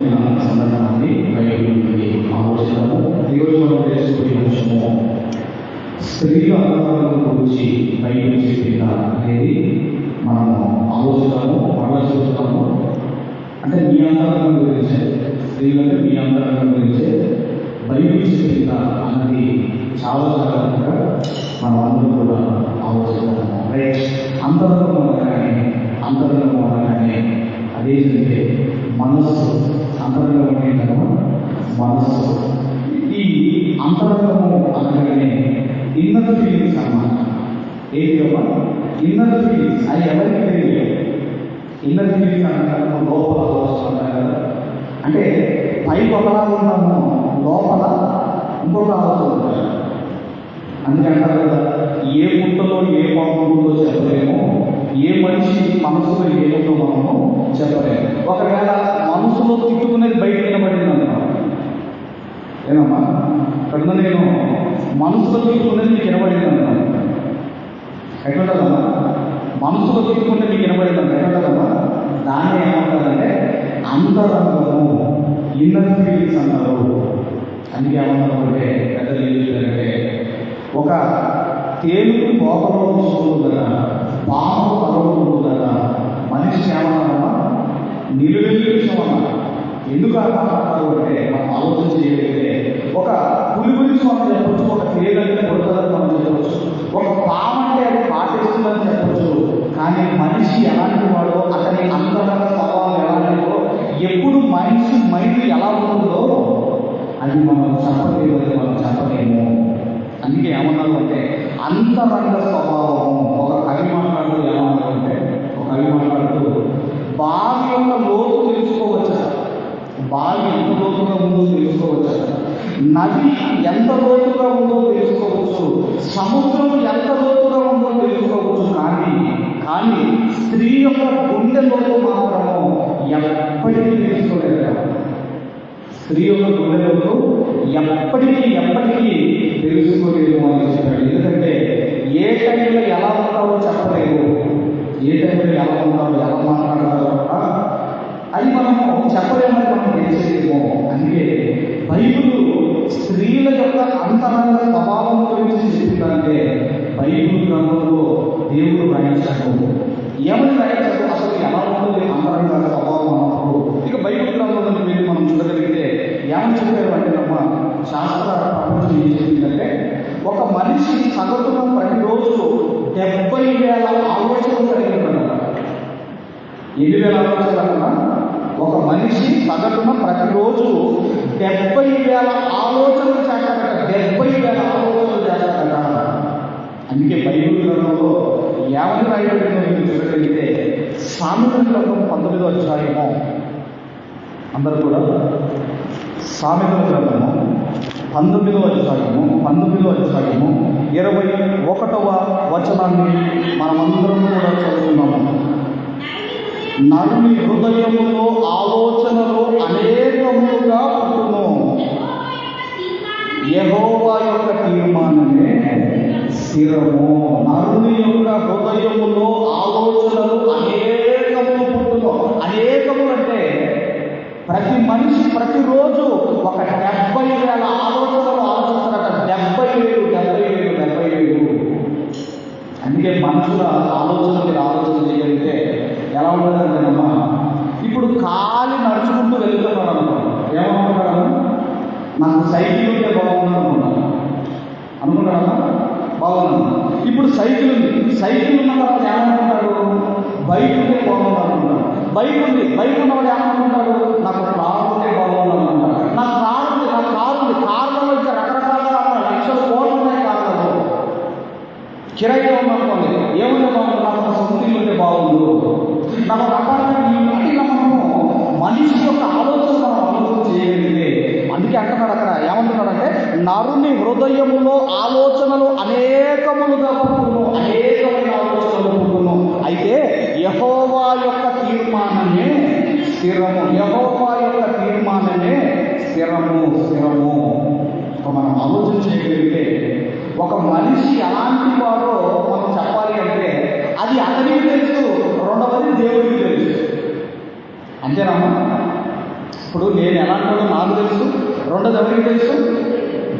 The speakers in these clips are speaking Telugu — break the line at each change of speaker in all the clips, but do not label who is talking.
సందర్భాన్ని బయలుదేరి ఆలోచనము ఈరోజు చేసుకునే అంశము. స్త్రీల అధికారం గురించి బయట చెప్పిన అనేది మనము ఆలోచిస్తాము ఆలోచిస్తాము అంటే మీ అంతరంగం గురించే స్త్రీలంటే మీ అంతరంగం గురించే బయట చెప్పిన అన్నది చాలా సాధారణంగా మనం అందరూ కూడా ఆలోచిస్తాము రైట్ అంతరంగం అనగానే అంతరంగం అనగానే అదేంటంటే మనస్సు అంతరంగం మనస్సు ఈ అంతరంగము అనగానే ఇన్నర్ ఫీలింగ్స్ అన్నమాట. ఏది అమ్మా ఇన్నర్ ఫీలింగ్స్ అది ఎవరికి తెలియదు? ఇన్నర్ ఫీలింగ్స్ అంటారు లోపల ఆలోచన అంటారు కదా. అంటే పై ఒకలా ఉన్నాము లోపల ఇంకొక ఆలోచన ఉంటుంది. అందుకే అంటారు కదా ఏ పుట్టలో ఏ పాము ఉంటుందో చెప్పలేము ఏ మనిషి మనసులో ఏముందో మనము చెప్పలేము. ఒకవేళ మనసులో తిట్టుకునేది బయట వినబడింది అనుకో ఏనమ్మా? కడున నేను మనసులో తిట్టుకునేది మీకు వినబడింది అనుకో ఎట్లుంటుందమ్మా? మనసులో తీసుకుంటే మీకు వినబడింది అనుకో ఎట్లుంటుందమ్మా? దాన్ని ఏమంటారంటే అంతరంగము ఇన్నర్ ఫీలింగ్స్ అన్నారు అందుకే ఏమన్నారు అంటే పెద్దలు ఏం చెప్పారంటే ఒక తేలుకు కోపంలో చూస్తుందట పాము పరవకుంటుందట మనిషి ఏమన్నారమ్మా? నిలువెల్లి విషయం అన్నారు ఎందుకు ఆ అన్నారు అంటే మనం ఆలోచన చేయలేదు. ఒక పులి గురించి మనం చెప్పొచ్చు ఒక తీయగలిగిన కొడుతుందని మనం చెప్పచ్చు. ఒక పామంటే అంటే అది పాటిస్తుందని చెప్పచ్చు. కానీ మనిషి ఎలాంటి వాడో అతని అంతరంగ స్వభావం ఎలాంటిదో ఎప్పుడు మనిషి మైండ్ ఎలా ఉంటుందో అది మనం చెప్పలేము మనం చెప్పలేము. అందుకే ఏమన్నారు అంటే అంతరంగ స్వభావం ఒక కవి మాట్లాడుతూ ఏమన్నారు అంటే ఒక కవి మాట్లాడుతూ బావి యొక్క లోతు తెలుసుకోవచ్చు బావి ఎంత లోతుగా ఉందో తెలుసుకోవచ్చు నది ఎంత లోతుగా ఉందో తెలుసుకోవచ్చు. సముద్రం ఎంత లోతుగా ఉందో తెలుసుకోవచ్చు కానీ కానీ స్త్రీ యొక్క గుండె లోతు మాత్రము ఎప్పటికీ తెలుసుకోలేదు? స్త్రీ యొక్క గుండెలకు ఎప్పటికీ ఎప్పటికీ తెలుసుకోలేదు అని చెప్పాడు. ఎందుకంటే ఏ టైంలో ఎలా ఉంటావో చెప్పలేదు. ఏ టైంలో ఎలా ఉంటావో ఎలా మాట్లాడతారో కూడా అది మనము చెప్పలేమని మనం తెలిసేదేమో. అందుకే బైబిల్ స్త్రీల యొక్క అంతరంగ స్వభావం గురించి చెప్పిందంటే బైబిల్ గ్రంథంలో దేవుడు రాయించాడు ఏమని రాయించాడు అసలు ఎలా ఉంటుంది అంతరంగ స్వభావం అన్నప్పుడు ఇక బైబిల్ గ్రంథంలోకి మీరు మనం చూడగలిగితే ఏమని చెప్పారు అంటే నమ్మ శాస్త్ర ప్రపంచం ఏం చెప్పిందంటే ఒక మనిషి సగటున ప్రతిరోజు డెబ్బై వేల ఆలోచనలు కలిగి ఉంటాడు ఎన్ని వేల ఆలోచనలు ఒక మనిషి సగటున ప్రతిరోజు డెబ్బై వేల ఆలోచనలు చేస్తారట. డెబ్బై వేల ఆలోచనలు చేస్తారట. అందుకే బైబిల్ గ్రంథంలో ఏమని రాయబడిందో మీరు చూడగలిగితే సామెతల గ్రంథం పంతొమ్మిదో అధ్యాయము. అందరూ కూడా సామెతల గ్రంథము పంతొమ్మిదో అధ్యాయము పంతొమ్మిదో అధ్యాయము ఇరవై ఒకటవ వచనాన్ని మనమందరం కూడా చదువుకున్నాము నరుని హృదయములో ఆలోచనలు అనేకములుగా పుట్టును యహోవా యొక్క తీర్మానమే స్థిరము. నరుని యొక్క హృదయములో ఆలో అనేకములు పుట్టును అనేకములు అంటే ప్రతి మనిషి ప్రతిరోజు ఒక డెబ్బై వేల ఆలోచనలు ఆలోచిస్తారట డెబ్బై వేలు డెబ్బై వేలు డెబ్బై వేలు అందుకే మనుషుల ఆలోచన మీరు ఆలోచన చేయగలిగితే ఎలా ఉంటుందంటే అమ్మ ఇప్పుడు ఖాళీ నడుచుకుంటూ వెళ్తున్నాడు అనుకో ఏమనుకుంటాడు నాకు సైకిల్ ఉంటే బాగుంది అనుకుంటాను అనుకుంటాడమ్మా బాగున్నాను ఇప్పుడు సైకిల్ ఉంది సైకిల్ ఉన్న తర్వాత ఏమనుకుంటాడు బైక్ ఉంటే బాగుంది అనుకుంటాడు బైక్ ఉంది బైక్ ఉన్నవాడు ఏమనుకుంటాడు నాకు కారు ఉంటే బాగుంది అనుకుంటాడు నాకు కారు ఉంది నాకు కారు ఉంది కార్లలో ఇంకా రకరకాలుగా ఉన్నాయి. లక్షల కోట్లు ఉన్నాయి కార్లలో కిరాయిలో ఉందనుకోండి ఏముంది బాగుంది నాకు ఒక సొంత ఇల్లు ఉంటే బాగుండు నాకు ఒక అపార్ట్మెంట్ ఇల్లు అంటే ఇలా మనము మనిషి యొక్క ఆలోచన మనం ఆలోచన చేయగలిగితే అందుకే అంటున్నాడు అక్కడ ఏమంటున్నాడంటే నరుని హృదయములో ఆలోచనలు అనేకములుగా పుట్టును అనేకమైన ఆలోచనలు పుట్టును. అయితే యహోవా యొక్క తీర్మానమే స్థిరము. యహోవా యొక్క తీర్మానమే స్థిరము స్థిరము. మనం ఆలోచన చేయగలిగితే ఒక మనిషి ఎలాంటి వాడో మనం చెప్పాలి అంటే అది అతనికి తెలుసు రెండవది దేవుడికి తెలుసు. అంతేనా ఇప్పుడు నేను ఎలాంటి నాకు తెలుసు రెండోది ఎవరికి తెలుసు?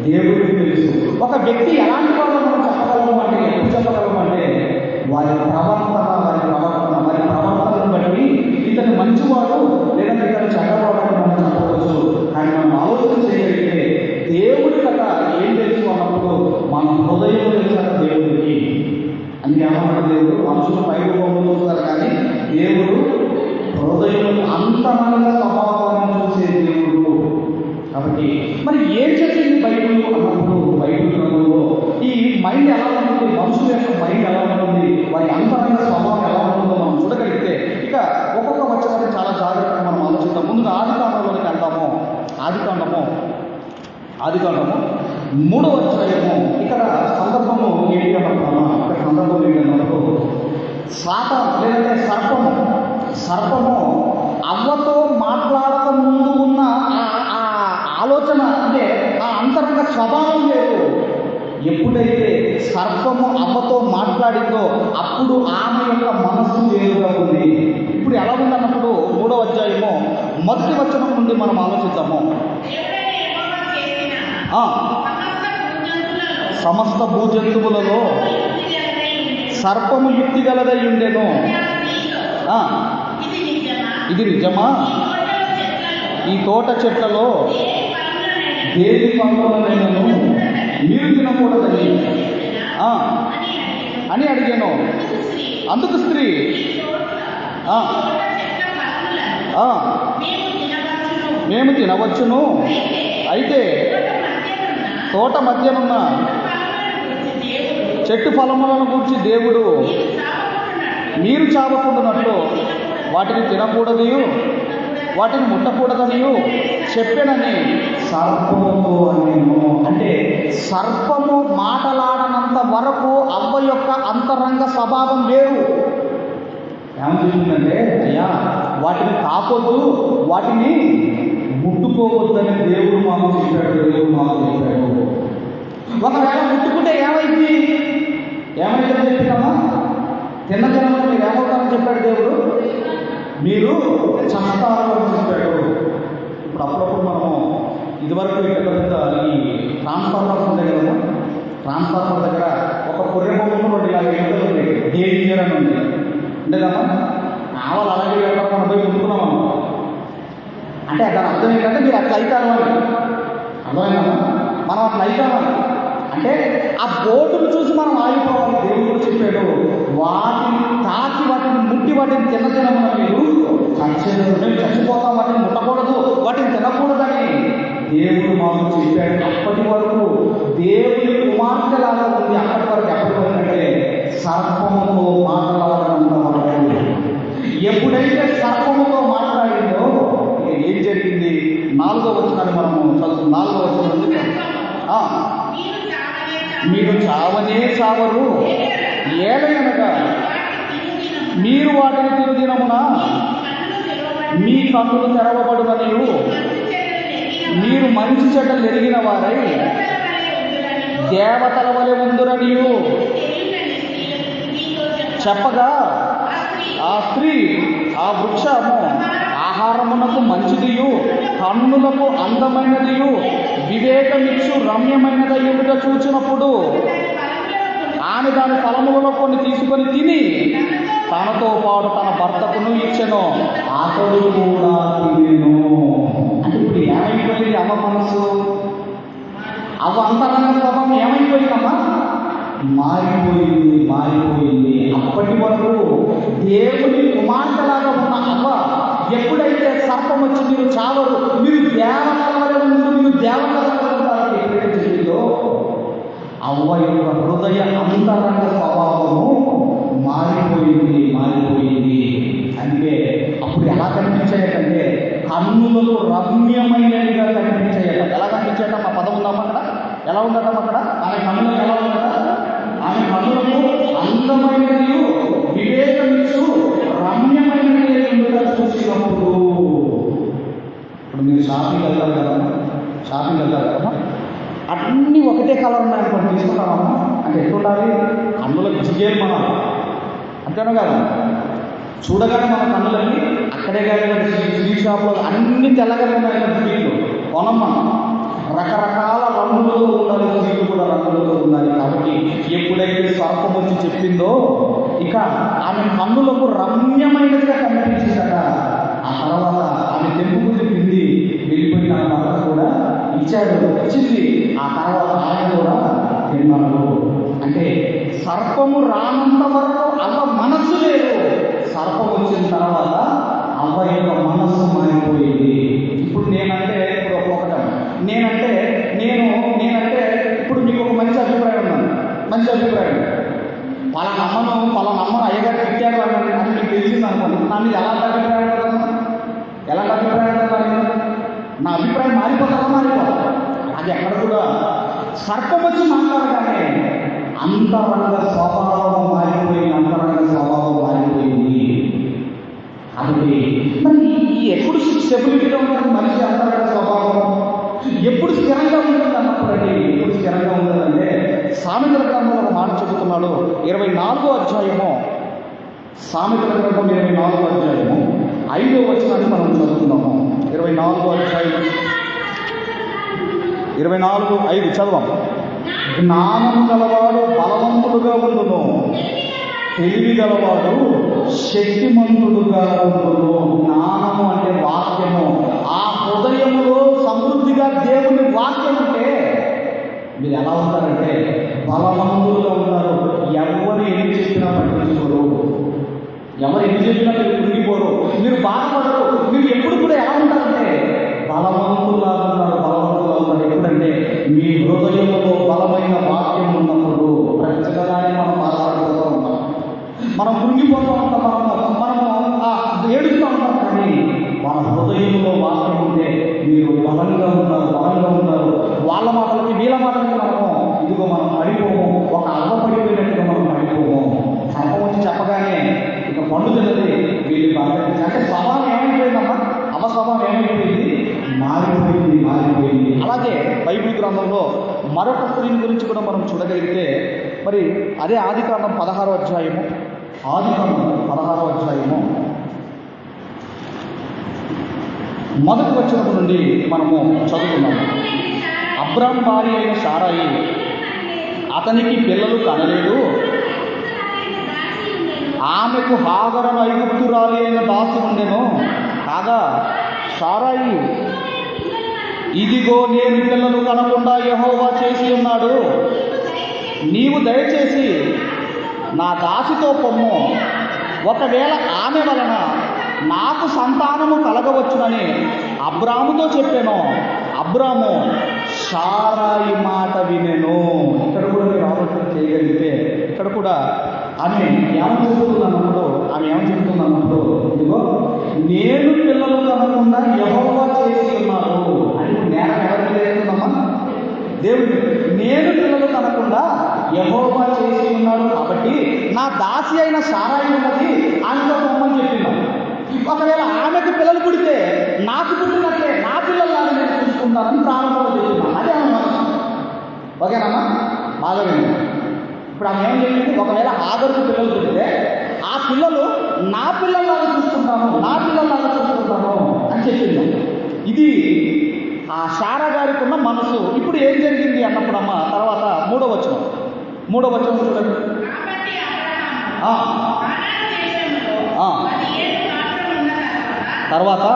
దేవుడికి తెలుసు ఒక వ్యక్తి ఎలాంటి వాళ్ళు మనం చెప్పగలము అంటే ఎప్పుడు చెప్పగలము అంటే వారి ప్రవర్తన మనుషుల యొక్క మైండ్ ఎలా ఉంటుంది? వారి అంతరంగ స్వభావం ఎలా ఉంటుందో మనం చూడగలిగితే ఇక ఒక్కొక్క వచ్చాలని చాలా జాగ్రత్తగా మనం ఆలోచిద్దాం. ముందుగా ఆది కాండంలోకి వెళ్దాము. ఆది కాండము. ఆది కాండము. మూడవ అధ్యాయము. ఇక్కడ సందర్భము ఏంటి ఇక్కడ సందర్భం ఏంటి అన్నప్పుడు సాత లేదంటే సర్పము. సర్పము అవ్వతో మాట్లాడక ముందు ఉన్న ఆ- ఆలోచన అంటే ఆ అంతరంగ స్వభావం లేదు. ఎప్పుడైతే సర్పము అమ్మతో మాట్లాడిందో అప్పుడు ఆమె యొక్క మనస్సు వేరుగా ఉంది? ఇప్పుడు ఎలా ఉందన్నప్పుడు మూడో అధ్యాయము మొదటి వచనం నుండి మనం ఆలోచిద్దాము. ఆ,
సమస్త భూజంతువులలో
సర్పము యుక్తి గలదై ఉండేను
ఇది నిజమా? ఈ
తోట
చెట్లలో
దేవి
దేని
మీరు తినకూడదని
అని అడిగాను. అందుకు స్త్రీ. మేము తినవచ్చును. అయితే తోట మధ్యనున్న
చెట్టు ఫలములను గురించి దేవుడు
మీరు చావకుండానట్లు
వాటిని తినకూడదు వాటిని ముట్టకూడదనియు చెప్పానని. సర్పము నేను అంటే సర్పము మాటలాడనంత వరకు అవ్వ యొక్క అంతరంగ స్వభావం వేరు ఏమని అయ్యా వాటిని తాకొద్దు వాటిని ముట్టుకోవద్దని దేవుడు మాకు చెప్పాడు దేవుడు మాకు చెప్పాడు. ఒకవేళ ముట్టుకుంటే ఏమైంది? ఏమైందని చెప్పినామా? తిన్న తినమని మీరు ఏమవుతారని చెప్పాడు దేవుడు? మీరు చస్తారు అని చెప్పాడు ఇప్పుడు అప్పుడప్పుడు మనము ఇదివరకు ఇక్కడ పెద్ద ఈ ట్రాన్స్ఫార్మర్స్ ఉంటాయి కదా ట్రాన్స్ఫార్మర్ దగ్గర ఒక కొర్రె బొమ్మలు రెండు ఇలా ఎండలు ఉంటాయి డేంజర్ అని ఉంది. అంటే కదా ఆవాలు అలాగే వెళ్ళకుండా పోయి ముట్టుకున్నాం అంటే దాని అర్థం ఏంటంటే మీరు అట్లా అవుతారు అని. అర్థమైందమ్మా మనం అట్లా అవుతామని అంటే ఆ బోర్డును చూసి మనం ఆగిపోవాలి. దేవుడు చెప్పాడు వాటిని తాకి వాటిని ముట్టి వాటిని తిన్న తినమన్న మీరు చచ్చేది మేము చచ్చిపోతాం. వాటిని ముట్టకూడదు వాటిని తినకూడదని దేవుడు మాకు చెప్పాడు. అప్పటి వరకు దేవుని కుమార్తెలాగా ఉంది. అప్పటి వరకు ఎప్పటి వరకు అంటే సర్పముతో మాట్లాడడం వరకు. ఎప్పుడైతే సర్పముతో మాట్లాడిందో ఏం జరిగింది? నాలుగో వచనాన్ని మనము చదువు నాలుగో వచ్చిన ఆ,
మీరు చావనే చావరు.
ఏదైనగా ఏలయనగా మీరు వాటిని తిరుదినమున మీ కన్నులు తెరవబడుననియు మీరు మంచి చెడ్డలు
ఎరిగిన
వారై
దేవతల వలె
ఉందురనియు. చెప్పగా
ఆ స్త్రీ
ఆ స్త్రీ ఆ వృక్షము ఆహారమునకు మంచిదియు కన్నులకు అందమైనదియు. వివేకమిచ్చు రమ్యమైనదయ్యుట చూచినప్పుడు? ఆమె దాని ఫలములలో కొన్ని తీసుకొని తిని తనతో పాటు తన భర్తకును ఇచ్చెను. అతడు కూడా తినెను. అంటే ఇప్పుడు ఏమైపోయింది అమ్మ మనసు? అవ్వ అంతరంగ స్వభావం ఏమైపోయిందమ్మా? మారిపోయింది మారిపోయింది. అప్పటి వరకు దేవుని కుమార్తెలాగా ఉన్న అవ్వ ఎప్పుడైతే సర్పం వచ్చి మీరు చావరు ఉండు ఎప్పుడైతే జరిగిందో అవ్వ యొక్క హృదయ అంతరంగ స్వభావము మారిపోయింది మారిపోయింది. అందుకే అప్పుడు ఎలా కనిపించాయంటే కన్నులకు రమ్యమైనవిగా కనిపించాయట. ఎలా కనిపించాయట? మా పదం ఉందామా అక్కడ. ఎలా ఉండటం అక్కడ? ఆమె కన్నులకు ఎలా ఉండట ఆమె కన్నులకు అందమైనది వివేకమిచ్చు రమ్యమైనది ఉండుగా చూసినప్పుడు. ఇప్పుడు మీరు షాపింగ్ వెళ్తారు కదా షాపింగ్ వెళ్తారు కదా అన్నీ ఒకటే కలర్ ఉన్నాయనుకోండి తీసుకుంటామమ్మా అంటే ఎట్లుండాలి? కన్నులకు జిగేలు మనం. అంతేనా కదా? చూడగానే మన కన్నులన్నీ అక్కడే కాదు స్వీట్ షాప్లో అన్ని తెల్లగా ఉన్నాయి స్వీట్లు కొనమ్మా రకరకాల రంగులతో ఉండాలి స్వీట్లు కూడా రంగులతో ఉన్నాయి కాబట్టి ఎప్పుడైతే స్వార్థం వచ్చి చెప్పిందో ఇక ఆమె కన్నులకు రమ్యమైనదిగా కనిపించిందట. ఆ తర్వాత ఆమె తెంపుకు చెప్పింది వెళ్ళిపోయిన ఇచ్చాడు. ఇచ్చింది ఆ తర్వాత ఆయన కూడా తిన్నాడు అంటే సర్పము రానంత వరకు అవ్వ మనస్సు లేదు. సర్పం వచ్చిన తర్వాత అవ్వ యొక్క మనస్సు మారిపోయింది. ఇప్పుడు నేనంటే ఇప్పుడు ఒక్కొక్కట నేనంటే నేను నేనంటే ఇప్పుడు మీకు ఒక మంచి అభిప్రాయం ఉన్నాను మంచి అభిప్రాయం. పలానా అమ్మను పలా అమ్మను అయ్యగారు తిట్టారు అని అని మీకు తెలిసింది అనుకోండి. నా మీద ఎలాంటి అభిప్రాయం ఉంటుందమ్మా ఎలాంటి అభిప్రాయం నా అభిప్రాయం మారిపోతారా మారిపోతా అది ఎక్కడ కూడా సర్పం వచ్చి మాట్లాడగానే అంతరంగ స్వభావం మారిపోయింది అంతరంగ స్వభావం మారిపోయింది. అది మరి ఎప్పుడు స్టెబిలిటీగా ఉంటుంది మనిషి అంతరంగ స్వభావం. ఎప్పుడు స్థిరంగా ఉంటుంది అన్నప్పుడండి ఎప్పుడు స్థిరంగా ఉంటుందంటే సామెతల గ్రంథంలో ఒక మాట చెబుతున్నాడు. ఇరవై నాలుగో అధ్యాయము. సామెతల గ్రంథం ఇరవై నాలుగో అధ్యాయము. ఐదో వచనాన్ని మనం చదువుతున్నాము ఇరవై నాలుగు అధ్యాయం. ఇరవై నాలుగు ఐదు చదవం. జ్ఞానము గలవాడు బలవంతుడుగా ఉండును. తెలివి గలవాడు శక్తిమంతుడుగా ఉండును. జ్ఞానము అంటే వాక్యము. ఆ హృదయములో సమృద్ధిగా దేవుని వాక్యం అంటే మీరు ఎలా ఉంటారంటే బలవంతులుగా ఉన్నారు. ఎవరు ఎన్ని చెప్పినా పట్టించుకోరు. ఎవరు ఎన్ని చెప్పినా మీరు కృంగిపోరు మీరు బాధపడరు. మీరు ఎప్పుడు కూడా ఎలా ఉంటారు? బలవంతులా ఉంటారు బలవంతులా ఉంటారు ఎప్పుడంటే మీ హృదయంలో బలమైన వాక్యం ఉన్నప్పుడు ప్రతిదాన్ని మనం బాధపడుతూ ఉంటాం. మనం కృంగిపోతూ ఉంటాం మనము ఏడుస్తూ ఉంటాం. కానీ మన హృదయంలో వాక్యం ఉంటే మీరు బలంగా ఉన్నారు బలంగా ఉంటారు. వాళ్ళ మాటలకి వీళ్ళ మాటలకి మనము ఇదిగో మనం పడిపోము ఒక అవ్వ పడిపోయినట్టుగా మనం పడిపోము సర్పం వచ్చి చెప్పగానే ఇక పండు తిన్నది వీళ్ళు బాగా అంటే స్వభావం ఏమైపోయిందమ్మా అవ స్వభావం ఏమైపోయింది మారిపోయింది మారిపోయింది అలాగే బైబిల్ గ్రంథంలో మరొక స్త్రీని గురించి కూడా మనం చూడగలిగితే మరి అదే ఆది కాండం పదహారో అధ్యాయము. ఆది కాండం పదహారో అధ్యాయము. మొదటి వచ్చినప్పటి నుండి మనము చదువుకున్నాము. అబ్రామ్ భార్య అయిన సారాయి అతనికి పిల్లలు కనలేదు. ఆమెకు హాగరను ఐగుప్తురాలి అయిన దాసి ఉండెను. కాగా సారాయి ఇదిగో నేను పిల్లలు కనకుండా యహోవా చేసి ఉన్నాడు. నీవు దయచేసి నా దాసితో పొమ్ము. ఒకవేళ ఆమె వలన నాకు సంతానము కలగవచ్చునని అబ్రాముతో చెప్పాను. అబ్రాము సారాయి మాట వినెను. ఇక్కడ కూడా మీరు ఆలోచన చేయగలిగితే ఇక్కడ కూడా ఆమె ఏమని చెబుతున్నప్పుడు ఆమె ఏమని చెబుతున్నప్పుడు ఇదిగో నేను పిల్లలు కనకుండా ఎవరో చేసి ఉన్నాడు. జ్ఞానం ఎవరికి చేస్తుందమ్మా దేవుడు నేను పిల్లలు కనకుండా యహోవా చేసి ఉన్నాడు కాబట్టి నా దాసి అయిన సారాయి ఉన్నది ఆమెతో పొమ్మని చెప్పినాడు ఒకవేళ ఆమెకు పిల్లలు పుడితే నాకు పుట్టినట్లే నా పిల్లల్లాగా నేను చూసుకుంటానని ప్రారంభంలో చెప్తున్నాను అదే ఆమె మనసు. ఓకేనమ్మా? బాగా వినండి ఇప్పుడు ఆమె ఏం చెప్పింది? ఒకవేళ ఆగరుకు పిల్లలు పుడితే ఆ పిల్లలు నా పిల్లల్లాగా చూసుకుంటాము నా పిల్లల్లాగా చూసుకుంటాము అని చెప్పింది. ఇది ఆ శారా గారికి ఉన్న మనసు ఇప్పుడు ఏం జరిగింది అన్నప్పుడమ్మ తర్వాత మూడో వచనం. మూడో వచనం చూడండి.
తర్వాత?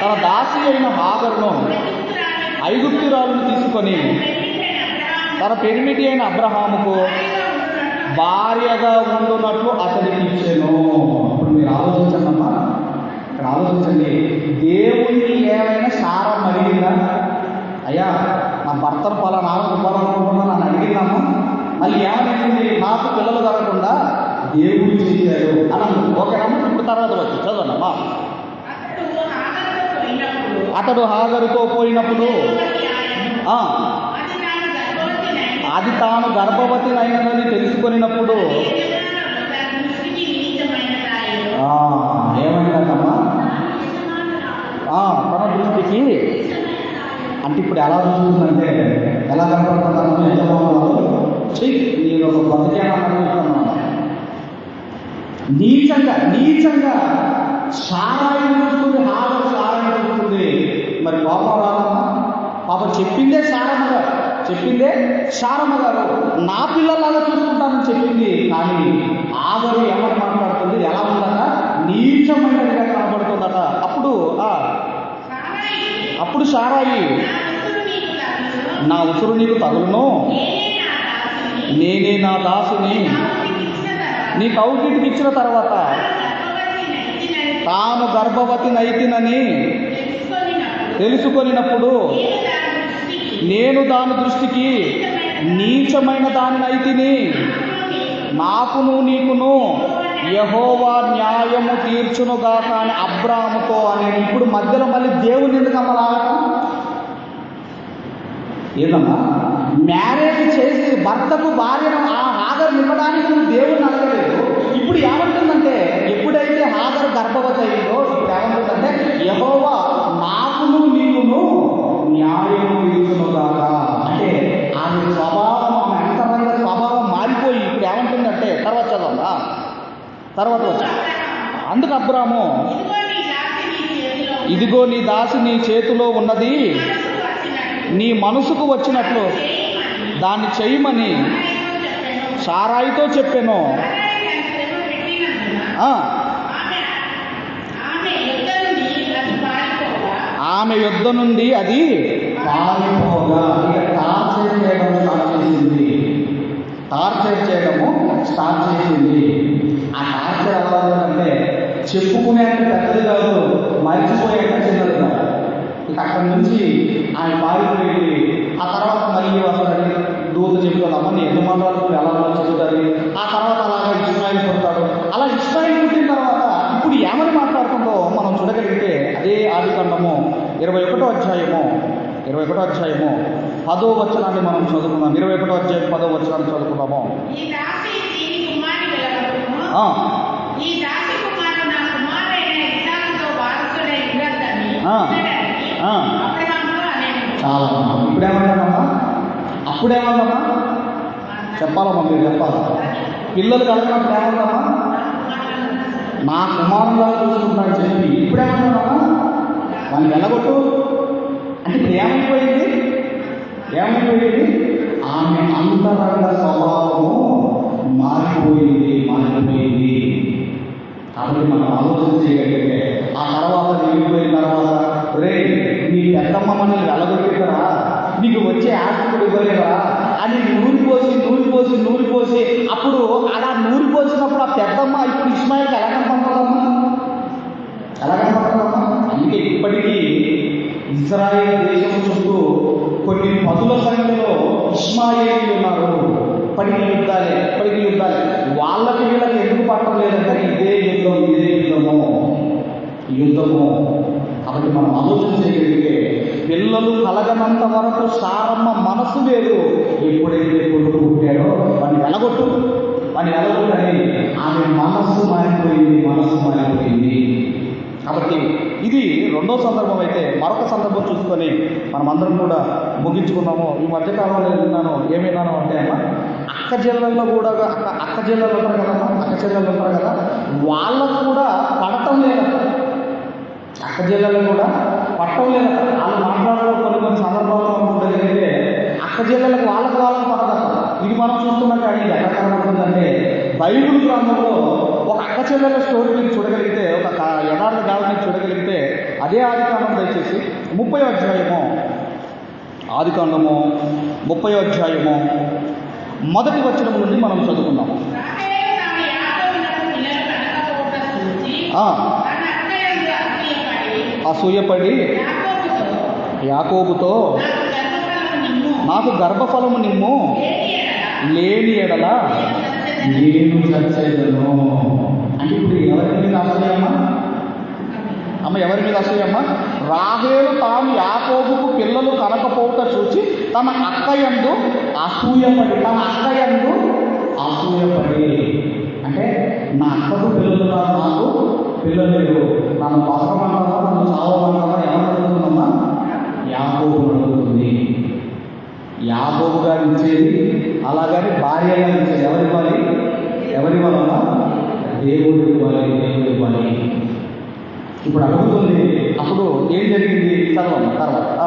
తన దాసి అయిన హాగరును
ఐగుప్తురాలి
ఐగుప్తురాలను తీసుకొని తన పెరిమిటి అయిన అబ్రహాముకు భార్యగా ఉండున్నట్లు అతనికి ఇచ్చాను. ఇప్పుడు మీరు ఆలోచించండి అమ్మా. ఇక్కడ ఆలోచించండి దేవునికి ఏమైనా సారం అడిగిందా అయ్యా నా భర్తను పలానా ఇవ్వాలనుకుంటున్నా నన్ను అడిగిందమ్మా. మళ్ళీ ఏమనింది నాకు పిల్లలు కలగకుండా దేవుడు చేశాడు అని ఓకేనమ్మా ఇప్పుడు తర్వాత వచ్చి చదవండి అమ్మా.
అతడు హాగరుతో పోయినప్పుడు అది తాను
గర్భవతి అయినదని తెలుసుకొనినప్పుడు
యజమానులు తన దృష్టికి వినీతమైనదాయెను.
ఆ, ఏమంటారమ్మా ఆ, తన దృష్టికి అంటే ఇప్పుడు ఎలా చూస్తుందంటే ఎలా కనపడుతున్నాను యజమానులు చెయ్యి నేను ఒక బతికేనా నీచంగా నీచంగా సారాయి చూస్తుంది హాగర్ సారాయి చూస్తుంది. మరి కోపం రాదమ్మా? పాప చెప్పిందే శారమ్మ గారు చెప్పిందే శారమ్మ గారు నా పిల్లలాగా చూసుకుంటానని చెప్పింది. కానీ ఆగరు ఏమని మాట్లాడుతుంది? ఎలా ఉందట? నీచమైనదిగా కనబడుతుందట అప్పుడు అప్పుడు సారాయి.
నా ఉసురు నీకు తగులును. నేనే నా దాసుని.
నీ కౌగిటికి ఇచ్చిన తర్వాత తాను గర్భవతి నైతినని
తెలుసుకొనినప్పుడు నేను దాని దృష్టికి
దాని నీచమైన దాని నైతిని. నాకును నీకును యహోవా న్యాయము తీర్చునుగాక అని అబ్రాముతో అని ఇప్పుడు మధ్యలో మళ్ళీ దేవుని ఎందుకమ్మ రావటం ఏదమ్మా మ్యారేజ్ చేసి భర్తకు భార్యను ఆ హాగర్ ఇవ్వడానికి నువ్వు దేవుడిని అడగలేదు. ఇప్పుడు ఏమంటుందంటే ఎప్పుడైతే హాగర్ గర్భవతి అయిందో ఇప్పుడు ఏమంటుందంటే యహోవా నాకును నీకును న్యాయము తీర్చునుగాక అంటే ఆమె స్వభావం ఆమె అంతరంగ స్వభావం మారిపోయి ఇప్పుడు ఏమంటుందంటే తర్వాత చదవందా తర్వాత వచ్చా. అందుకు అబ్రాము
ఇదిగో నీ దాసి నీ చేతిలో
ఉన్నది. నీ మనసుకు వచ్చినట్లు దాన్ని చేయమని
సారాయితో చెప్పాను. ఆమె యుద్ధ నుండి అది
టార్చర్ చేయడం స్టార్ట్ చేసింది. టార్చర్ చేయడము స్టార్ట్ చేసింది. ఆ టార్చర్ ఎలా ఉందంటే చెప్పుకునేంత పెద్దది కాదు మర్చిపోయేంత చిన్నది కాదు. అక్కడి నుంచి ఆయన పారిపోయి ఆ తర్వాత మళ్ళీ వస్తుంది దూత చెప్తాదమ్మా నీ ఎన్ని మండలాలు ఎలా చెబుతుంది ఆ తర్వాత అలాగా ఇస్మాయిల్ పుడతాడు. అలా ఇస్మాయిల్ పుట్టిన తర్వాత ఇప్పుడు ఏమని మాట్లాడుతుందో మనం చూడగలిగితే అదే ఆది కాండము ఇరవై ఒకటో అధ్యాయము. ఇరవై ఒకటో అధ్యాయము. పదో వచనాన్ని మనం చదువుకుందాం. ఇరవై ఒకటో అధ్యాయం పదో వచనాన్ని చదువుకుందాము.
ఈ దాసి కుమారుడు నా కుమారుడైన ఇస్సాకుతో వారసుడై ఉండొద్దని
చాలా ఇప్పుడేమంటామమ్మా అప్పుడేమంటామా చెప్పాలమ్మా మీరు చెప్పాలి. పిల్లలు కలిగినప్పుడు ఏమంటామా నా కుమారులా చూసుకుంటున్నాడు చెప్పి ఇప్పుడేమంటామా వాడిని వెళ్ళగొట్టు. అంటే ఇప్పుడు ఏమైపోయింది? ఏమైపోయింది? ఆమె అంతరంగ స్వభావము మారిపోయింది మారిపోయింది. కాబట్టి మనం ఆలోచన చేయగలిగితే ఆ తర్వాత వెళ్ళిపోయిన తర్వాత రే నీ పెద్దమ్మ మనల్ని వెళ్ళగొట్టేదరా నీకు వచ్చే ఆస్తికుడు ఇవ్వలేదా అని నూరి పోసి నూరి పోసి నూరి పోసి అప్పుడు అలా నూరి పోసినప్పుడు ఆ పెద్దమ్మ ఇప్పుడు ఇస్మాయిల్కి ఎలా కనపడతామా ఎలా కనపడతామా అందుకే ఇప్పటికీ ఇజ్రాయేల్ దేశం చుట్టూ కొన్ని పదుల సంఖ్యలో ఇస్మాయిలీలు ఉన్నారు. ఇప్పటికీ యుద్ధాలే ఇప్పటికీ యుద్ధాలే. వాళ్ళకి వీళ్ళకి ఎందుకు పట్టడం లేదంటే ఇదే ఇదే యుద్ధము యుద్ధము. కాబట్టి మనం ఆలోచన చేయగలిగితే పిల్లలు కలగనంత వరకు సారమ్మ మనసు వేరు. ఎప్పుడైతే కొడుకు పుట్టాడో వాడిని వెలగొట్టు. వాడిని వెలగొట్టని ఆమె మనస్సు మారిపోయింది మనస్సు మారిపోయింది. కాబట్టి ఇది రెండో సందర్భం అయితే మరొక సందర్భం చూసుకొని మనం అందరం కూడా ముగించుకున్నాము ఈ మధ్యకాలంలో విన్నాను ఏమైనాను అంటే అమ్మా అక్క జిల్లాల్లో కూడా అక్క అక్క జిల్లాలో ఉంటారు కదా అక్క జిల్లాలో ఉంటారు కదా వాళ్ళకు కూడా పడటం లేదు అక్క జిల్లాలో కూడా పట్టం లేదు వాళ్ళు మాట్లాడడం కొన్ని కొన్ని సందర్భాల్లో ఉండగలిగితే అక్క జిల్లాలకు వాళ్ళకు వాళ్ళకి పడదు ఇది మనం చూస్తున్నట్టు అడిగి ఎక్కడ ఉంటుందంటే బైబిల్ గ్రంథంలో ఒక అక్క చెల్లెల స్టోరీ మీరు చూడగలిగితే ఒక యథార్థ గాథ చూడగలిగితే అదే ఆదికాండం దయచేసి ముప్పై అధ్యాయము. ఆదికాండము ముప్పై అధ్యాయము. మొదటి వచనం నుండి మనం చదువుకుందాం.
అక్కయందు అసూయపడి యాకోబుతో నాకు గర్భఫలము నిమ్ము. లేని ఎడల. నేను చచ్చేదను.
అంటే ఇప్పుడు ఎవరి మీద అసూయమ్మ అమ్మ ఎవరి మీద అసూయమ్మ రాహేలు తాను యాకోబుకు పిల్లలు కనకపోవుట చూసి తన అక్కయందు అసూయపడి తన అక్కయందు అసూయపడి. అంటే నా అక్కకు పిల్లలు కాదు నాకు పిల్లలు లేరు నన్ను బతకమంటారా నన్ను చావమంటారా ఎవరు యాకోబు అడుగుతుంది యాకోబు గారు ఇచ్చేది అలాగని భార్య గారు ఇచ్చేది. ఎవరి ఇవ్వాలి? ఎవరి వలన దేవుడు ఇవ్వాలి దేవుడు ఇవ్వాలి. ఇప్పుడు అడుగుతుంది అప్పుడు ఏం జరిగింది? చదవండి తర్వాత.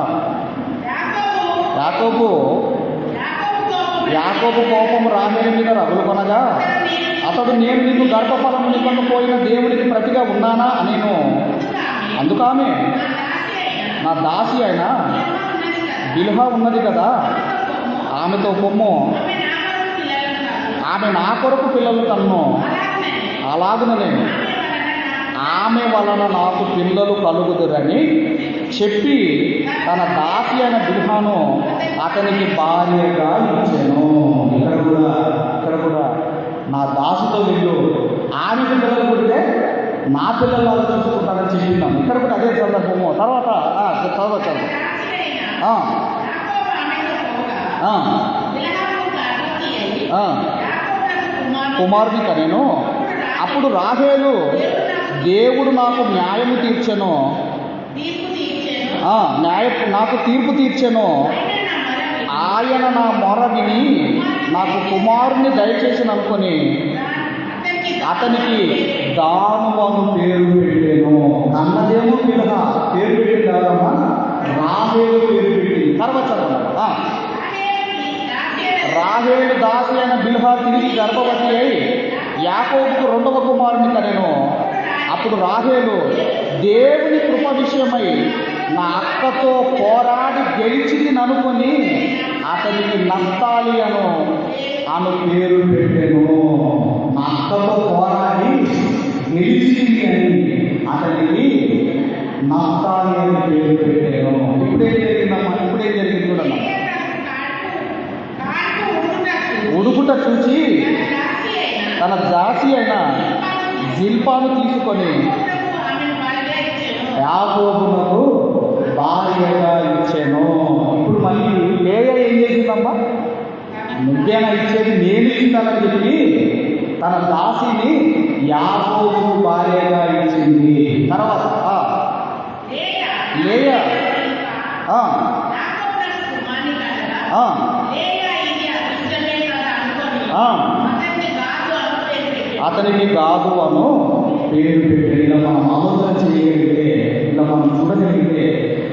యాకోబు.
యాకోబు
కోపం
యాకోబు రాహేలు మీద రగులు కొనగా అతడు నేను నీకు గర్భఫలము నికొను పోయిన దేవునికి ప్రతిగా ఉన్నానా? నేను అందుకామె నా దాసి అయిన బిల్హ ఉన్నది కదా ఆమెతో పొమ్ము. ఆమె నా కొరకు పిల్లలు కన్ను. అలాగుననే ఆమె వలన నాకు పిల్లలు కలుగుదురని చెప్పి తన దాసి అయిన బిల్హాను అతనికి భార్యగా ఇచ్చాను. ఇక్కడ కూడా ఇక్కడ కూడా. నా దాసుతో వెళ్ళు. ఆమెకు పిల్లలు పుడితే నా పిల్లలు చూసుకుంటానని చెప్పిందాం. ఇక్కడ కూడా అదే సందర్భము. తర్వాత ఆ. కుమారుని కనేను. అప్పుడు రాహేలు దేవుడు నాకు న్యాయము తీర్చెను. న్యాయ నాకు తీర్పు తీర్చెను. ఆయన నా మొర విని. నాకు కుమారుని దయచేసి అనుకొని అతనికి దానువను పేరు పెట్టాను. అన్నదేమో పిల్లల పేరు పెట్టి కాదమ్మా? రాహేలు పేరు పెట్టింది. తర్వాత రాహేలు దాసి అయిన బిల్హా తిరిగి గర్భవతి అయి యాకోబుకు రెండవ కుమారుని కనెను. అప్పుడు రాహేలు దేవుని కృప విషయమై నా అక్కతో పోరాడి గెలిచింది అనుకొని అతనికి నత్తాలి అను ఆమె పేరు పెట్టాను. నా అక్కతో పోరాడి గెలిచింది అని అతనికి నత్తాలి అని పేరు పెట్టాను. ఇప్పుడే జరిగిందమ్మా ఇప్పుడే జరిగింది చూడమ్మా. ఉడుకుట చూసి తన జాసి అయిన జిల్పాను తీసుకొని యాకోబునకు భార్యగా ఇచ్చాను ఇప్పుడు మళ్ళీ లేయ ఏం చేసిందమ్మా నువ్వేనా ఇచ్చేది నేను ఇచ్చిందని చెప్పి తన దాసిని యాకోబు భార్యగా ఇచ్చింది తర్వాత ఆ, లేయ ఆ, ఆ. అతనికి కాదు అను పేరు పెట్టి ఇలా మనం ఆలోచన చేయగలిగితే ఇలా మనం చూడగలిగితే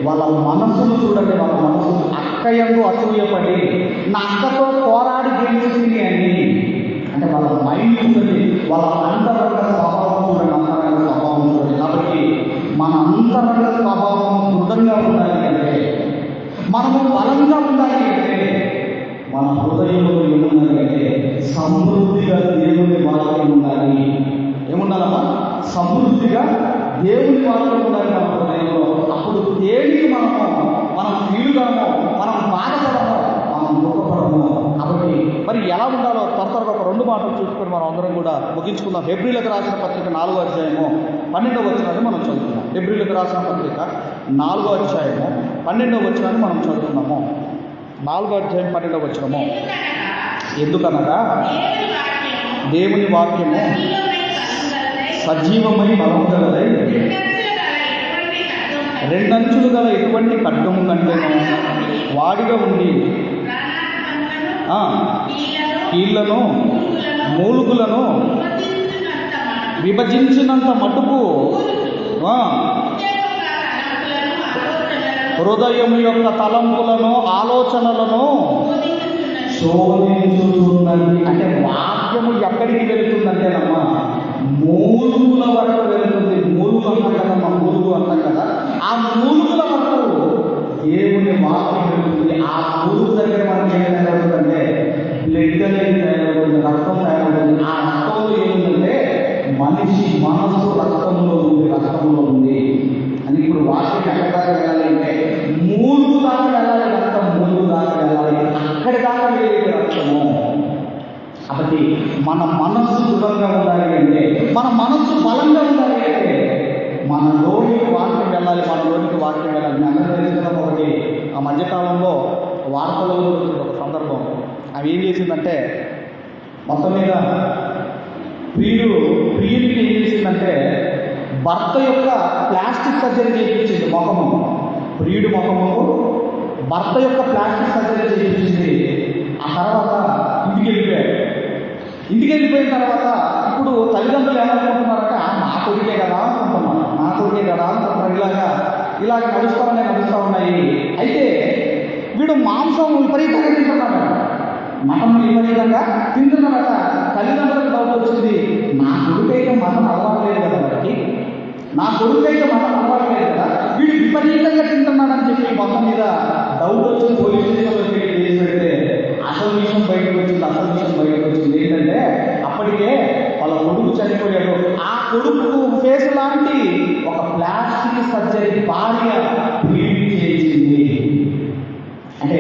వాళ్ళ మనసును చూడండి వాళ్ళ మనసు అక్కయ్యకు అసూయపడి నా అక్కతో పోరాడి గెలిచింది అని అంటే వాళ్ళ మైండ్ చూడండి వాళ్ళ అంతరంగ స్వభావం చూడండి అంతరంగ స్వభావం చూడండి. కాబట్టి మన అంతరంగ స్వభావం దృఢంగా ఉండాలి అంటే మనము బలంగా ఉండాలి అంటే మన హృదయంలో ఏమున్నది అంటే సమృద్ధిగా దేవుడు దేవుని వాక్యం ఉండాలి మన హృదయంలో అప్పుడు దేనికి మనము మనం ఫీలుగామో మనం బాధపడము మనం దుఃఖపడము. కాబట్టి మరి ఎలా ఉండాలో త్వర త్వరగా ఒక రెండు మాటలు చూసుకొని మనం అందరం కూడా ముగించుకుందాం. హెబ్రిలకు రాసిన పత్రిక నాలుగో అధ్యాయము పన్నెండవ వచ్చినాన్ని మనం చదువుకుందాం. హెబ్రిలకు రాసిన పత్రిక నాలుగో అధ్యాయము పన్నెండవ వచ్చినాన్ని మనం చదువుకుందాము. నాలుగో అధ్యాయం పన్నెండవ వచ్చినము ఎందుకనగా దేవుని వాక్యము సజీవమై బలము గలదై రెండంచులు గల ఎటువంటి ఖడ్గము కంటేను వాడిగా ఉండి ఆ, కీళ్ళను మూలుగులను విభజించినంత మటుకు హృదయం యొక్క తలంపులను ఆలోచనలను శోధించుతున్నది అంటే వాక్యము ఎక్కడికి వెళుతుందంటేనమ్మా మూలుగుల వరకు వెళుతుంది మూలుగు కదా మా మూలుగు అంటాం కదా ఆ మూలుగుల వరకు దేవుని వాక్యం వెళుతుంది ఆ మూలుగు దగ్గర మనకి ఏం తయారవుతుందంటే బ్లడ్ అనేది తయారవుతుంది రక్తం తయారవుతుంది. ఆ రక్తంలో ఏముందంటే మనిషి మనసు రక్తంలో ఉంది రక్తంలో ఉంది. అని ఇప్పుడు వాక్యం ఎక్కడ వెళ్ళాలంటే మూలుగు దాకా వెళ్ళాలి రక్తం మూలుగు దాకా వెళ్ళాలి. అక్కడి దాకా వెళ్ళేది రక్తము. కాబట్టి మన మనస్సు దృఢంగా ఉండాలి అంటే మన మనస్సు బలంగా ఉండాలి అంటే మన లోనికి వాక్యం వెళ్ళాలి మన లోనికి వాక్యం వెళ్ళాలి. మీ అందరూ ఒకటి ఆ మధ్యకాలంలో వార్తలు ఒక సందర్భం. అవి ఏం చేసిందంటే మొత్తం మీద ప్రియుడు ప్రియుడికి ఏం చేసిందంటే భర్త యొక్క ప్లాస్టిక్ సర్జరీ చేయించింది ముఖము. ప్రియుడి ముఖము భర్త యొక్క ప్లాస్టిక్ సర్జరీ చేయించింది. ఆ తర్వాత ఇంటికి వెళ్ళిపోయాడు. ఇంటికి వెళ్ళిపోయిన తర్వాత ఇప్పుడు తల్లిదండ్రులు ఏమనుకుంటున్నారంటే "ఆ, నా కొడుకే కదా అనుకుంటున్నారు. నా కొడుకే కదా అనుకుంటున్నారు. ఇలాగా ఇలాగ నడుస్తూ ఉన్నాయి నడుస్తూ ఉన్నాయి. అయితే వీడు మాంసం విపరీతంగా తింటున్నాడు. మటన్ విపరీతంగా తింటున్నాడట. తల్లిదండ్రులకు డౌట్ వచ్చింది. నా కొడుకైతే మటన్ అలవాట్లేదు కదా వాడికి? నా కొడుకైతే మటన్ అలవాట్లేదు కదా? వీడు విపరీతంగా తింటున్నాడని చెప్పి మొత్తం మీద డౌట్ వచ్చి పోలీస్ స్టేషన్లో పెట్టి కేసు పెడితే అసలు విషయం బయటకు వచ్చింది అసలు విషయం బయటకు వచ్చింది ఏంటంటే అప్పటికే వాళ్ళ కొడుకు చనిపోయాడు ఆ కొడుకు ఫేస్ లాంటి ఒక ప్లాస్టిక్ సర్జరీ భార్య బ్లీడింగ్ చేసింది. అంటే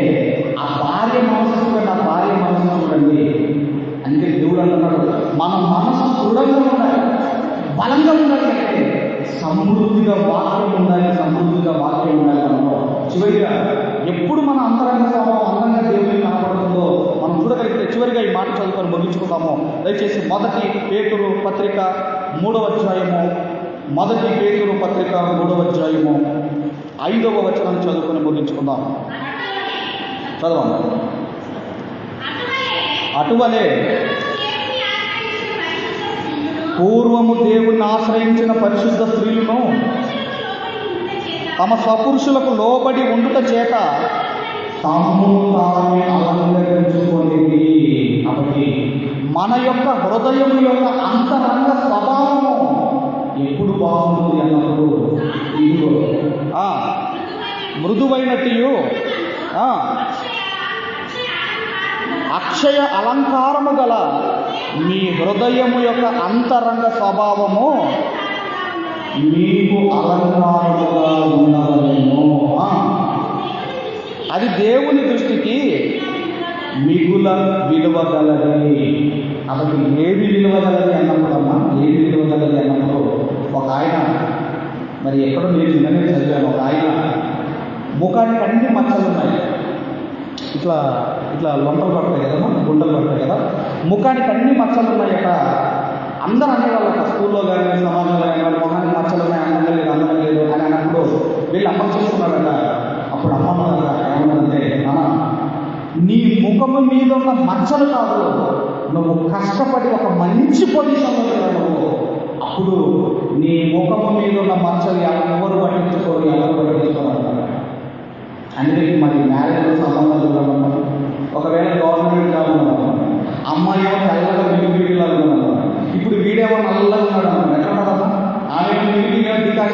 ఆ భార్య మనసు చూడండి ఆ భార్య మనసు చూడండి. అందుకే దేవుడు అంటున్నాడు మన మనసు దృఢంగా ఉండాలి. బలంగా ఉండాలి. అంటే సమృద్ధిగా వాక్యం ఉండాలి సమృద్ధిగా వాక్యం ఉండాలి మనలో. చివరిగా ఎప్పుడు మన అంతరంగ స్వభావం అందంగా దేవుడికి కనపడుతుందో మనం చూడగలిగితే చివరిగా ఈ మాట చదువుకొని ముగించుకుందాము. దయచేసి మొదటి పేతురు పత్రిక మూడవ అధ్యాయము మొదటి పేరు పత్రిక మూడవ అధ్యాయము ఐదవ వచనం చదువుకొని ముగించుకుందాం. చదవండి. అటువలే పూర్వము దేవుణ్ణి ఆశ్రయించిన పరిశుద్ధ స్త్రీలను తమ సపురుషులకు లోబడి ఉండుట చేత తమ్ము తామే అలంకరించుకొని అప్పటి మన యొక్క హృదయం యొక్క అంతరంగ స్వభావము ఎప్పుడు బాగుంటుంది అన్నప్పుడు? ఇదిగో. మృదువైనట్టు అక్షయ అలంకారము గల మీ హృదయము యొక్క అంతరంగ స్వభావము మీకు అలంకారముగా ఉండవలేను. అది దేవుని దృష్టికి మిగుల విలువ గలది కాబట్టి ఏది విలువ గలది అన్నప్పుడమ్మా ఏది విలువ గలది అన్నప్పుడు ఒక ఆయన. మరి ఎక్కడో నేను నిన్ననే చదివాను ఒక ఆయన. ముఖానికి అన్ని మచ్చలు ఉన్నాయి. ఇట్లా ఇట్లా లొంటలు పడతాయి కదమ్మా గుండలు పడతాయి కదా. ముఖానికి అన్ని మచ్చలు ఉన్నాయట అందరూ అనేవాళ్ళట స్కూల్లో కానీ సమాజంలో కానీ వాళ్ళ ముఖానికి మచ్చలు ఉన్నాయి అందరం లేదు అందరం లేదు అని అన్నప్పుడు వీళ్ళు అమ్మ చూస్తున్నారట. అప్పుడు అమ్మ అన్నదట నీ ముఖము మీద ఉన్న మచ్చలు కాదు నువ్వు. కష్టపడి ఒక మంచి పొజిషన్లో నువ్వు. అప్పుడు నీ ముఖము మీద ఉన్న మచ్చలు ఎవరు పట్టించుకోరు ఎవరు పట్టించుకోరు అందుకే మరి మ్యారేజ్ సంబంధాలు ఉన్నప్పుడు ఒకవేళ గవర్నమెంట్ జాబ్ ఉన్నప్పుడు అమ్మాయి ఏమో తెల్లగా మిగిలిలాగా ఉన్నారు ఇప్పుడు వీడేమో నల్లగా ఉన్నాడు ఎక్కడ ఆమె మిగిలిగా దికాశ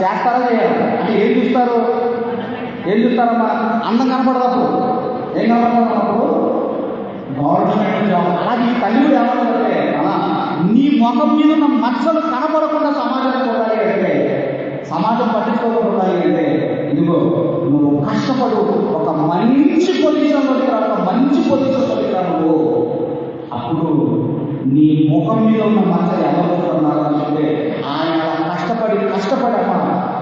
చేస్తారా చేయాలి అంటే ఏం చూస్తారు? ఏం చూస్తారమ్మా? అందం కనపడదప్పుడు ఏం కనపడదప్పుడు గవర్నమెంట్ జాబ్. అలాగే తల్లి కూడా నీ ముఖం మీద ఉన్న మచ్చలు కనపడకుండా సమాజం ఉండాలి అంటే సమాజం పట్టించుకోకుండా అంటే ఇదిగో నువ్వు కష్టపడు ఒక మంచి పొజిషన్లోకి రా ఒక మంచి పొజిషన్లోకి రా నువ్వు. అప్పుడు నీ ముఖం మీద ఉన్న మచ్చ ఎవరు అంటే ఆయన కష్టపడి కష్టపడమ్మా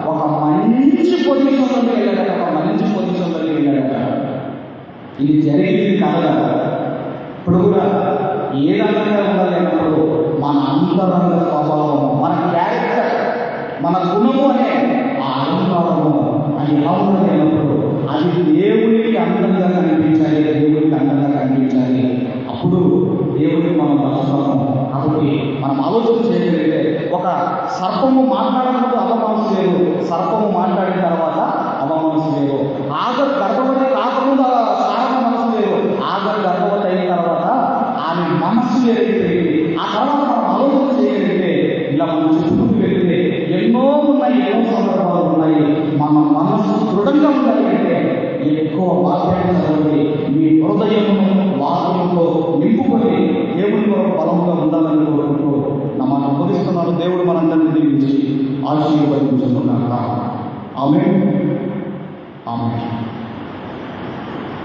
ఒక మంచి పొజిషన్లోకి వెళ్ళాడట ఒక మంచి పొజిషన్లోకి వెళ్ళాడట ఇది జరిగింది కాదా? ఇప్పుడు కూడా ఏ రకంగా ఉండాలి మన అంతరంగ స్వభావం మన క్యారెక్టర్ మన గుణము అనే ఆ అలంకారము అది ఎలా ఉన్నప్పుడు అది దేవునికి అందంగా కనిపించాలి దేవునికి అందంగా కనిపించాలి. అప్పుడు దేవుడికి మనం మలుస్తాము కాబట్టి మనం ఆలోచన చేయగలిగితే ఒక సర్పము మాట్లాడ Vamos lá, né?